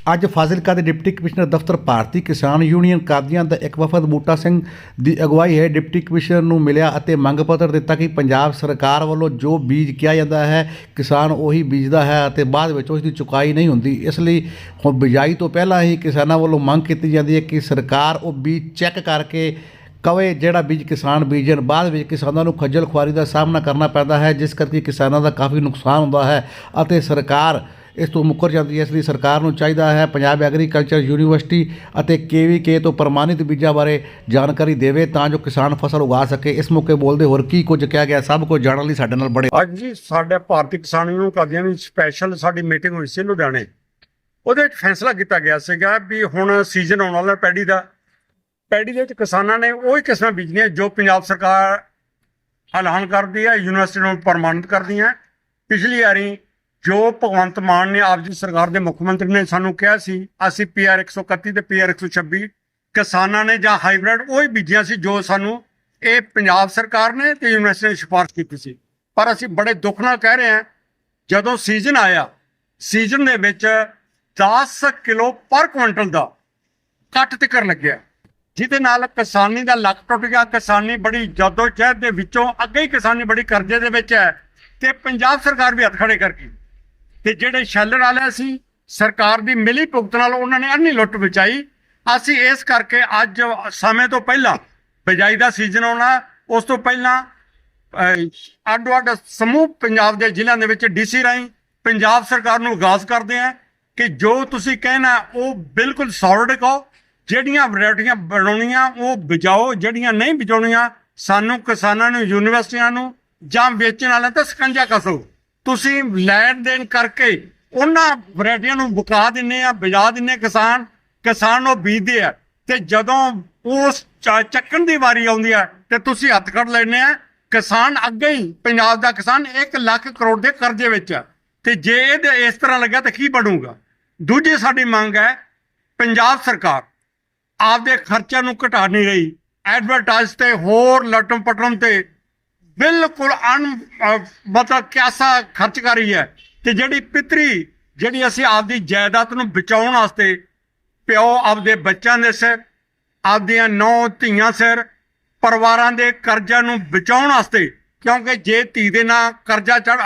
ਅੱਜ ਫਾਜ਼ਿਲਕਾ ਦੇ deputy commissioner ਦਫ਼ਤਰ ਭਾਰਤੀ ਕਿਸਾਨ ਯੂਨੀਅਨ ਕਾਦੀਆਂ ਦਾ ਇੱਕ ਵਫਦ ਬੂਟਾ ਸਿੰਘ ਦੀ ਅਗਵਾਈ ਹੈ ਡਿਪਟੀ ਕਮਿਸ਼ਨਰ ਨੂੰ ਮਿਲਿਆ ਅਤੇ ਮੰਗ ਪੱਤਰ ਦਿੱਤਾ ਕਿ ਪੰਜਾਬ ਸਰਕਾਰ ਵੱਲੋਂ ਜੋ ਬੀਜ ਕਿਹਾ ਜਾਂਦਾ ਹੈ, ਕਿਸਾਨ ਉਹੀ ਬੀਜਦਾ ਹੈ ਅਤੇ ਬਾਅਦ ਵਿੱਚ ਉਸ ਦੀ ਚੁਕਾਈ ਨਹੀਂ ਹੁੰਦੀ। ਇਸ ਲਈ ਹੁਣ ਬਿਜਾਈ ਤੋਂ ਪਹਿਲਾਂ ਹੀ ਕਿਸਾਨਾਂ ਵੱਲੋਂ ਮੰਗ ਕੀਤੀ ਜਾਂਦੀ ਹੈ ਕਿ ਸਰਕਾਰ ਉਹ ਬੀਜ ਚੈੱਕ ਕਰਕੇ ਕਵੇ ਜਿਹੜਾ ਬੀਜ ਕਿਸਾਨ ਬੀਜਣ। ਬਾਅਦ ਵਿੱਚ ਕਿਸਾਨਾਂ ਨੂੰ ਖੱਜਲ ਖੁਆਰੀ ਦਾ ਸਾਹਮਣਾ ਕਰਨਾ ਪੈਂਦਾ ਹੈ, ਜਿਸ ਕਰਕੇ ਕਿਸਾਨਾਂ ਦਾ ਕਾਫੀ ਨੁਕਸਾਨ ਹੁੰਦਾ ਹੈ ਅਤੇ ਸਰਕਾਰ ਇਸ ਤੋਂ ਮੁੱਕਰ ਜਾਂਦੀ ਹੈ, ਇਸ ਲਈ ਸਰਕਾਰ ਨੂੰ ਚਾਹੀਦਾ ਹੈ ਪੰਜਾਬ ਐਗਰੀਕਲਚਰ ਯੂਨੀਵਰਸਿਟੀ ਅਤੇ ਕੇਵੀਕੇ ਤੋਂ ਪ੍ਰਮਾਣਿਤ ਬੀਜਾਂ ਬਾਰੇ ਜਾਣਕਾਰੀ ਦੇਵੇ ਤਾਂ ਜੋ ਕਿਸਾਨ ਫਸਲ ਉਗਾ ਸਕੇ। ਇਸ ਮੌਕੇ ਬੋਲਦੇ ਹੋਰ ਕੀ ਕੁਝ ਕਿਹਾ ਗਿਆ, ਸਭ ਕੁਝ ਜਾਣਨ ਲਈ ਸਾਡੇ ਨਾਲ ਬੜੇ ਅੱਜ ਜੀ ਸਾਡੇ ਭਾਰਤੀ ਕਿਸਾਨ ਯੂਨੀਅਨ ਕਾਦੀਆਂ ਦੀ ਸਪੈਸ਼ਲ ਸਾਡੀ ਮੀਟਿੰਗ ਹੋਈ ਸੀ ਲੁਧਿਆਣੇ। ਉਹਦੇ ਵਿੱਚ ਫੈਸਲਾ ਕੀਤਾ ਗਿਆ ਸੀਗਾ ਵੀ ਹੁਣ ਸੀਜ਼ਨ ਆਉਣ ਵਾਲਾ ਪੈਡੀ ਦਾ। ਪੈਡੀ ਦੇ ਵਿੱਚ ਕਿਸਾਨਾਂ ਨੇ ਉਹੀ ਕਿਸਮਾਂ ਬੀਜਣੀਆਂ ਜੋ ਪੰਜਾਬ ਸਰਕਾਰ ਐਲਾਨ ਕਰਦੀ ਹੈ ਯੂਨੀਵਰਸਿਟੀ ਨੂੰ ਪ੍ਰਮਾਣਿਤ ਕਰਦੀ ਹੈ ਪਿਛਲੀ ਵਾਰੀ ਜੋ ਭਗਵੰਤ ਮਾਨ ਨੇ ਆਪ ਦੀ ਸਰਕਾਰ ਦੇ ਮੁੱਖ ਮੰਤਰੀ ਨੇ ਸਾਨੂੰ ਕਿਹਾ ਸੀ, ਅਸੀਂ ਪੀਆਰ 131 ਤੇ ਪੀਆਰ 126 ਕਿਸਾਨਾਂ ਨੇ ਜਾਂ ਹਾਈਬ੍ਰਿਡ ਉਹੀ ਬੀਜੀਆਂ ਸੀ ਜੋ ਸਾਨੂੰ ਇਹ ਪੰਜਾਬ ਸਰਕਾਰ ਨੇ ਤੇ ਯੂਨੀਵਰਸਿਟੀ ਨੇ ਸਿਫਾਰਿਸ਼ ਕੀਤੀ ਸੀ। ਪਰ ਅਸੀਂ ਬੜੇ ਦੁੱਖ ਨਾਲ ਕਹਿ ਰਹੇ ਹਾਂ, ਜਦੋਂ ਸੀਜ਼ਨ ਆਇਆ, ਸੀਜ਼ਨ ਦੇ ਵਿੱਚ 10 ਕਿਲੋ ਪਰ ਕੁਇੰਟਲ ਦਾ ਕੱਟ ਤਿਕਰ ਲੱਗਿਆ। ਜਿਹਦੇ ਨਾਲ ਕਿਸਾਨੀ ਦਾ ਲੱਕ ਟੁੱਟ ਗਿਆ, ਕਿਸਾਨੀ ਬੜੀ ਜਦੋਜਹਿਦ ਜਹਿਦ ਦੇ ਵਿੱਚੋਂ ਅੱਗੇ ਹੀ ਕਿਸਾਨੀ ਬੜੀ ਕਰਜ਼ੇ ਦੇ ਵਿੱਚ ਹੈ ਤੇ ਪੰਜਾਬ ਸਰਕਾਰ ਵੀ ਹੱਥ ਖੜੇ ਕਰ ਗਈ ਤੇ ਜਿਹੜੇ ਸ਼ੈਲਰ ਵਾਲੇ ਸੀ, ਸਰਕਾਰ ਦੀ ਮਿਲੀ ਭੁਗਤ ਨਾਲ ਉਹਨਾਂ ਨੇ ਅੰਨੀ ਲੁੱਟ ਬਚਾਈ। ਅਸੀਂ ਇਸ ਕਰਕੇ ਅੱਜ ਸਮੇਂ ਤੋਂ ਪਹਿਲਾਂ, ਬਿਜਾਈ ਦਾ ਸੀਜ਼ਨ ਆਉਣਾ, ਉਸ ਤੋਂ ਪਹਿਲਾਂ ਅੱਡੋ ਅੱਡ ਸਮੂਹ ਪੰਜਾਬ ਦੇ ਜ਼ਿਲ੍ਹਿਆਂ ਦੇ ਵਿੱਚ ਡੀਸੀ ਰਾਹੀਂ ਪੰਜਾਬ ਸਰਕਾਰ ਨੂੰ ਆਗਾਜ਼ ਕਰਦੇ ਆ ਕਿ ਜੋ ਤੁਸੀਂ ਕਹਿਣਾ, ਉਹ ਬਿਲਕੁਲ ਸੌਲਿਡ ਕਹੋ। ਜਿਹੜੀਆਂ ਵੈਰਾਈਟੀਆਂ ਬਣਾਉਣੀਆਂ, ਉਹ ਬਿਜਾਓ ਜਿਹੜੀਆਂ ਨਹੀਂ ਬਿਜਾਉਣੀਆਂ ਸਾਨੂੰ ਕਿਸਾਨਾਂ ਨੂੰ, ਯੂਨੀਵਰਸਿਟੀਆਂ ਨੂੰ ਜਾਂ ਵੇਚਣ ਵਾਲਿਆਂ ਤੇ ਸਕੰਜਾ ਕਸੋ। ਤੁਸੀਂ ਲੈਣ ਦੇਣ ਕਰਕੇ ਉਹਨਾਂ ਵੈਰਾਈਟੀਆਂ ਨੂੰ ਬੁਕਾ ਦਿੰਨੇ ਆ, ਬਿਜਾ ਦਿੰਨੇ ਕਿਸਾਨ ਕਿਸਾਨ ਉਹ ਬੀਜਦੇ ਆ। ਤੇ ਜਦੋਂ ਉਸ ਚੱਕਣ ਦੀ ਵਾਰੀ ਆਉਂਦੀ ਆ, ਤੇ ਤੁਸੀਂ ਹੱਥ ਕੱਢ ਲੈਨੇ ਆ, ਕਿਸਾਨ ਅੱਗੇ ਹੀ, ਪੰਜਾਬ ਦਾ ਕਿਸਾਨ 1 ਲੱਖ ਕਰੋੜ ਦੇ ਕਰਜ਼ੇ ਵਿੱਚ ਆ। ਤੇ ਜੇ ਇਹ ਇਸ ਤਰ੍ਹਾਂ ਲੱਗਾ ਤਾਂ ਕੀ ਬਣੂਗਾ? ਦੂਜੀ ਸਾਡੀ ਮੰਗ ਹੈ, ਪੰਜਾਬ ਸਰਕਾਰ ਆਪਦੇ ਖਰਚਿਆਂ ਨੂੰ ਘਟਾ ਨਹੀਂ ਰਹੀ। ਐਡਵਰਟਾਈਜ਼ ਤੇ ਹੋਰ ਲਟਮ ਪਟਮ ਤੇ ਬਿਲਕੁਲ ਅਣ, ਅਹ, ਮਤਲਬ ਕਿਆਸਾ ਖਰਚ ਕਰ ਰਹੀ ਹੈ ਤੇ ਜਿਹੜੀ ਪਿਤਰੀ, ਜਿਹੜੀ ਅਸੀਂ ਆਪਦੀ ਜਾਇਦਾਦ ਨੂੰ ਬਚਾਉਣ ਵਾਸਤੇ ਪਿਓ ਆਪਦੇ ਬੱਚਿਆਂ ਦੇ ਸਿਰ, ਆਪਦੀਆਂ ਨੌ ਧੀਆਂ ਸਿਰ, ਪਰਿਵਾਰਾਂ ਦੇ ਕਰਜ਼ਿਆਂ ਨੂੰ ਬਚਾਉਣ ਵਾਸਤੇ, ਕਿਉਂਕਿ ਜੇ ਧੀ ਦੇ ਨਾਂ ਕਰਜ਼ਾ ਚੜ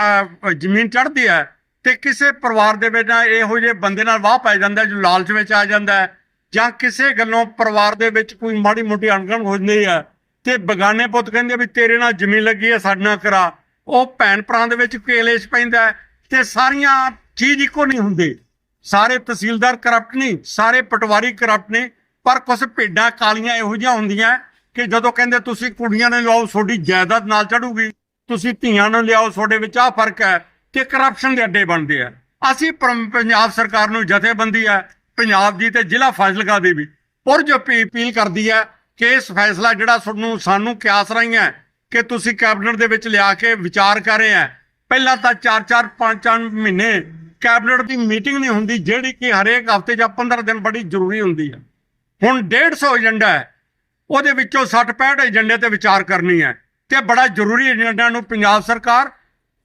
ਜ਼ਮੀਨ ਚੜਦੀ ਹੈ, ਤੇ ਕਿਸੇ ਪਰਿਵਾਰ ਦੇ ਵਿੱਚ ਇਹੋ ਜਿਹੇ ਬੰਦੇ ਨਾਲ ਵਾਹ ਪੈ ਜਾਂਦਾ, ਜੋ ਲਾਲਚ ਵਿੱਚ ਆ ਜਾਂਦਾ ਜਾਂ ਕਿਸੇ ਗੱਲੋਂ ਪਰਿਵਾਰ ਦੇ ਵਿੱਚ ਕੋਈ ਮਾੜੀ ਮੋਟੀ ਅਣਗਣ ਹੋ ਜਾਂਦੀ ਹੈ ਤੇ ਬਗਾਨੇ ਪੁੱਤ ਕਹਿੰਦੇ ਵੀ ਤੇਰੇ ਨਾਲ ਜ਼ਮੀਨ ਲੱਗੀ ਹੈ ਸਾਡੇ ਨਾਲ ਕਰਾ। ਉਹ ਭੈਣ ਭਰਾ ਦੇ ਵਿੱਚ ਕੇਲੇਸ਼ ਪੈਂਦਾ ਤੇ ਸਾਰੀਆਂ ਚੀਜ਼ ਇੱਕੋ ਨਹੀਂ ਹੁੰਦੇ। ਸਾਰੇ ਤਹਿਸੀਲਦਾਰ ਕਰਪਟ ਨਹੀਂ ਸਾਰੇ ਪਟਵਾਰੀ ਕਰਪਟ ਨੇ, ਪਰ ਕੁਝ ਭੇਡਾਂ ਕਾਲੀਆਂ ਇਹੋ ਜਿਹੀਆਂ ਹੁੰਦੀਆਂ ਕਿ ਜਦੋਂ ਕਹਿੰਦੇ ਤੁਸੀਂ ਕੁੜੀਆਂ ਨੂੰ ਲਿਆਓ, ਤੁਹਾਡੀ ਜਾਇਦਾਦ ਨਾਲ ਚੜੂਗੀ ਤੁਸੀਂ ਧੀਆਂ ਨੂੰ ਲਿਆਓ, ਤੁਹਾਡੇ ਵਿੱਚ ਆ ਫ਼ਰਕ ਹੈ ਕਿ ਕਰਪਸ਼ਨ ਦੇ ਅੱਡੇ ਬਣਦੇ ਆ। ਅਸੀਂ ਪੰਜਾਬ ਸਰਕਾਰ ਨੂੰ ਜਥੇਬੰਦੀ ਹੈ, ਪੰਜਾਬ ਦੀ ਤੇ ਜ਼ਿਲ੍ਹਾ ਫਾਜ਼ਿਲਕਾ ਦੀ ਵੀ। ਪੁਰਜ ਅਪੀ- ਅਪੀਲ ਕਰਦੀ ਹੈ ਕਿ ਇਸ ਫੈਸਲਾ ਜਿਹੜਾ ਤੁਹਾਨੂੰ ਸਾਨੂੰ ਕਿਆਸ ਰਹੀ ਹੈ ਕਿ ਤੁਸੀਂ ਕੈਬਨਿਟ ਦੇ ਵਿੱਚ ਲਿਆ ਕੇ ਵਿਚਾਰ ਕਰ ਰਹੇ ਆ ਪਹਿਲਾਂ ਤਾਂ 4-4 5-5 ਮਹੀਨੇ ਕੈਬਨਿਟ ਦੀ ਮੀਟਿੰਗ ਨਹੀਂ ਹੁੰਦੀ, ਜਿਹੜੀ ਕਿ ਹਰੇਕ ਹਫ਼ਤੇ ਜਾਂ 15 ਦਿਨ ਬੜੀ ਜ਼ਰੂਰੀ ਹੁੰਦੀ ਹੈ। ਹੁਣ 150 ਏਜੰਡਾ ਹੈ, ਉਹਦੇ ਵਿੱਚੋਂ 60-65 ਏਜੰਡੇ ਤੇ ਵਿਚਾਰ ਕਰਨੀ ਹੈ। ਤੇ ਬੜਾ ਜ਼ਰੂਰੀ ਏਜੰਡਾ ਨੂੰ ਪੰਜਾਬ ਸਰਕਾਰ,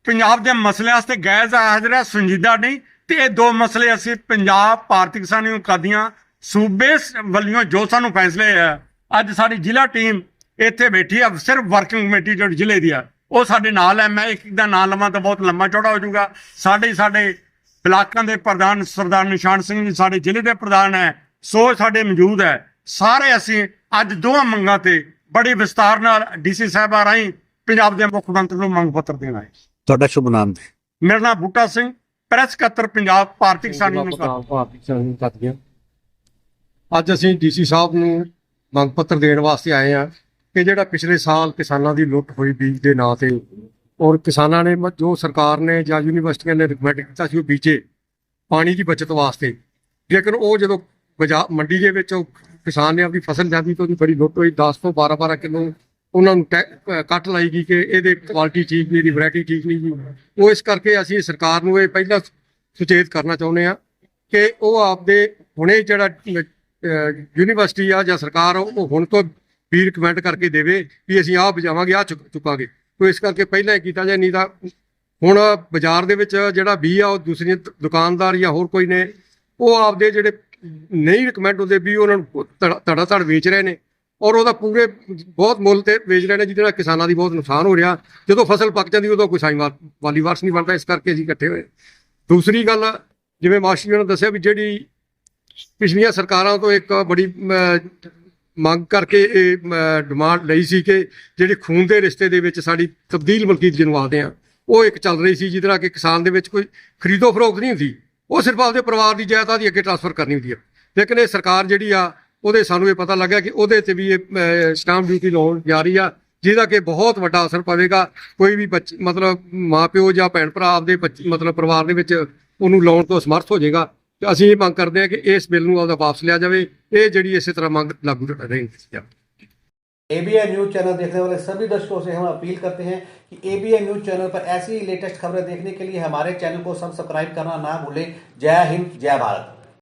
ਪੰਜਾਬ ਦੇ ਮਸਲਿਆਂ ਵਾਸਤੇ ਗੈਜ਼ ਹਾਜ਼ਰ ਹੈ, ਸੰਜੀਦਾ ਨਹੀਂ। ਤੇ ਇਹ ਦੋ ਮਸਲੇ ਅਸੀਂ ਪੰਜਾਬ, ਭਾਰਤੀ ਕਿਸਾਨੀ ਯੂਨੀਅਨ ਸੂਬੇ ਵੱਲੋਂ ਜੋ ਸਾਨੂੰ ਫੈਸਲੇ ਹੈ ਅੱਜ ਸਾਡੀ ਜ਼ਿਲ੍ਹਾ ਟੀਮ ਇੱਥੇ ਬੈਠੀ ਹੈ ਸਿਰਫ ਵਰਕਿੰਗ ਕਮੇਟੀ ਜਿਹੜੀ ਜ਼ਿਲ੍ਹੇ ਦੀ ਆ। ਉਹ ਸਾਡੇ ਨਾਲ ਹੈ ਮੈਂ ਇੱਕ ਦਾ ਨਾਮ ਲਵਾਂ ਤਾਂ ਬਹੁਤ ਲੰਮਾ ਚੌੜਾ ਹੋ ਜਾਊਗਾ। ਸਾਡੇ ਸਾਡੇ ਬਲਾਕਾਂ ਦੇ ਪ੍ਰਧਾਨ ਸਰਦਾਰ ਨਿਸ਼ਾਨ ਸਿੰਘ ਜੀ ਸਾਡੇ ਜ਼ਿਲ੍ਹੇ ਦੇ ਪ੍ਰਧਾਨ ਹੈ ਸੋ ਸਾਡੇ ਮੌਜੂਦ ਹੈ। ਸਾਰੇ ਅਸੀਂ ਅੱਜ ਦੋਹਾਂ ਮੰਗਾਂ ਤੇ ਬੜੀ ਵਿਸਤਾਰ ਨਾਲ ਡੀਸੀ ਸਾਹਿਬਾਂ ਰਾਹੀਂ ਪੰਜਾਬ ਦੇ ਮੁੱਖ ਮੰਤਰੀ ਨੂੰ ਮੰਗ ਪੱਤਰ ਦੇਣਾ ਹੈ। ਤੁਹਾਡਾ ਸ਼ੁਭ ਨਾਮ ਮੇਰਾ ਨਾਮ ਬੂਟਾ ਸਿੰਘ ਪ੍ਰੈਸ ਸਕੱਤਰ ਪੰਜਾਬ ਭਾਰਤੀ ਕਿਸਾਨ ਯੂਨੀਅਨ ਕਾਂਗਰਸ। ਭਾਰਤੀ ਕਿਸਾਨ ਯੂਨੀਅਨ ਕਾਦੀਆਂ ਅੱਜ ਅਸੀਂ ਡੀਸੀ ਸਾਹਿਬ ਨੂੰ ਮੰਗ ਪੱਤਰ ਦੇਣ ਵਾਸਤੇ ਆਏ ਆ ਕਿ ਜਿਹੜਾ ਪਿਛਲੇ ਸਾਲ ਕਿਸਾਨਾਂ ਦੀ ਲੁੱਟ ਹੋਈ ਬੀਜ ਦੇ ਨਾਂ ਤੇ ਔਰ ਕਿਸਾਨਾਂ ਨੇ ਮ- ਜੋ ਸਰਕਾਰ ਨੇ ਜਾਂ ਯੂਨੀਵਰਸਿਟੀਆਂ ਨੇ ਰਿਕਮੈਂਡ ਕੀਤਾ ਸੀ ਉਹ ਬੀਜੇ ਪਾਣੀ ਦੀ ਬਚਤ ਵਾਸਤੇ। ਲੇਕਿਨ ਉਹ ਜਦੋਂ ਬਾਜ਼ਾਰ ਮੰਡੀ ਦੇ ਵਿੱਚ ਉਹ ਕਿਸਾਨ ਨੇ ਆਪਣੀ ਫਸਲ ਜਾਂਦੀ ਤਾਂ ਉਹਦੀ ਬੜੀ ਲੁੱਟ ਹੋਈ। 10 ਤੋਂ 12 12 ਕਿਲੋ ਉਹਨਾਂ ਨੂੰ ਟੈ- ਕੱਟ ਲਾਈ ਗਈ ਕਿ ਇਹਦੇ ਕੁਆਲਿਟੀ ਠੀਕ ਨਹੀਂ, ਇਹਦੀ ਵੈਰਾਈਟੀ ਠੀਕ ਨਹੀਂ ਜੀ। ਉਹ ਇਸ ਕਰਕੇ ਅਸੀਂ ਸਰਕਾਰ ਨੂੰ ਇਹ ਪਹਿਲਾਂ ਸੁਚੇਤ ਕਰਨਾ ਚਾਹੁੰਦੇ ਆ ਕਿ ਉਹ ਆਪਦੇ ਹੁਣੇ ਜਿਹੜਾ ਯੂਨੀਵਰਸਿਟੀ ਆ ਜਾਂ ਸਰਕਾਰ ਆ, ਉਹ ਹੁਣ ਤੋਂ ਵੀ ਰਿਕਮੈਂਡ ਕਰਕੇ ਦੇਵੇ ਵੀ ਅਸੀਂ ਆਹ ਬਜਾਵਾਂਗੇ ਆਹ ਚੁੱਕ ਚੁੱਕਾਂਗੇ। ਤੋ ਇਸ ਕਰਕੇ ਪਹਿਲਾਂ ਹੀ ਕੀਤਾ ਜਾਏ ਨਹੀਂ ਤਾਂ ਹੁਣ ਬਾਜ਼ਾਰ ਦੇ ਵਿੱਚ ਜਿਹੜਾ ਵੀ ਆ ਉਹ ਦੂਸਰੀਆਂ ਦੁਕਾਨਦਾਰ ਜਾਂ ਹੋਰ ਕੋਈ ਨੇ ਉਹ ਆਪਦੇ ਜਿਹੜੇ ਨਹੀਂ ਰਿਕਮੈਂਡ ਹੁੰਦੇ ਵੀ ਉਹਨਾਂ ਨੂੰ ਧੜਾ ਧੜਾ ਧੜ ਵੇਚ ਰਹੇ ਨੇ। ਔਰ ਉਹਦਾ ਪੂਰੇ ਬਹੁਤ ਮੁੱਲ ਤੇ ਵੇਚ ਰਹੇ ਨੇ ਜਿਹਦੇ ਨਾਲ ਕਿਸਾਨਾਂ ਦੀ ਬਹੁਤ ਨੁਕਸਾਨ ਹੋ ਰਿਹਾ। ਜਦੋਂ ਫਸਲ ਪੱਕ ਜਾਂਦੀ ਉਦੋਂ ਕੋਈ ਸਾਈ ਵਾਲੀ ਵਾਰਸ ਨਹੀਂ ਬਣਦਾ ਇਸ ਕਰਕੇ ਅਸੀਂ ਇਕੱਠੇ ਹੋਏ। ਦੂਸਰੀ ਗੱਲ ਜਿਵੇਂ ਮਾਸਟਰ ਜੀ ਨੇ ਦੱਸਿਆ ਵੀ ਜਿਹੜੀ ਪਿਛਲੀਆਂ ਸਰਕਾਰਾਂ ਤੋਂ ਇੱਕ ਬੜੀ ਮੰਗ ਕਰਕੇ ਇਹ ਡਿਮਾਂਡ ਲਈ ਸੀ ਕਿ ਜਿਹੜੀ ਖੂਨ ਦੇ ਰਿਸ਼ਤੇ ਦੇ ਵਿੱਚ ਸਾਡੀ ਤਬਦੀਲ ਮਲਕੀਤ ਜਨਵਾਦੇ ਆ ਉਹ ਇੱਕ ਚੱਲ ਰਹੀ ਸੀ ਜਿਹਦੇ ਨਾਲ ਕਿ ਕਿਸਾਨ ਦੇ ਵਿੱਚ ਕੋਈ ਖਰੀਦੋ ਫਰੋਖਤ ਨਹੀਂ ਹੁੰਦੀ। ਉਹ ਸਿਰਫ ਆਪਦੇ ਪਰਿਵਾਰ ਦੀ ਜਾਇਦਾਦ ਹੀ ਅੱਗੇ ਟ੍ਰਾਂਸਫਰ ਕਰਨੀ ਹੁੰਦੀ ਹੈ ਲੇਕਿਨ ਇਹ ਸਰਕਾਰ ਜਿਹੜੀ ਆ, ਉਹਦੇ ਸਾਨੂੰ ਇਹ ਪਤਾ ਲੱਗਾ ਕਿ ਉਹਦੇ ਤੇ ਵੀ ਇਹ ਸਟਾਂਪ ਡਿਊਟੀ ਲਾਉਣ ਜਾ ਰਹੀ ਆ, ਜਿਹਦਾ ਕਿ ਬਹੁਤ ਵੱਡਾ ਅਸਰ ਪਵੇਗਾ। ਕੋਈ ਵੀ ਬੱਚ, ਮਤਲਬ ਮਾਪਿਓ ਜਾਂ ਭੈਣ ਭਰਾ ਆਪਦੇ ਬੱਚ- ਮਤਲਬ ਪਰਿਵਾਰ ਦੇ ਵਿੱਚ ਉਹਨੂੰ ਲਾਉਣ ਤੋਂ ਸਮਰਥ ਹੋ ਜਾਏਗਾ। ਤੇ ਅਸੀਂ ਇਹ ਮੰਗ ਕਰਦੇ ਹਾਂ ਕਿ ਇਸ ਬਿੱਲ ਨੂੰ ਆਪਦਾ ਵਾਪਸ ਲਿਆ ਜਾਵੇ ਇਹ ਜਿਹੜੀ ਇਸੇ ਤਰ੍ਹਾਂ ਮੰਗ ਲਾਗੂ ਰਹੇਗੀ एबीएन न्यूज चैनल देखने वाले सभी दर्शकों से हम अपील करते हैं कि एबीएन न्यूज चैनल पर ऐसी ही लेटेस्ट खबरें देखने के लिए हमारे चैनल को सब्सक्राइब करना ना भूलें जय हिंद जय भारत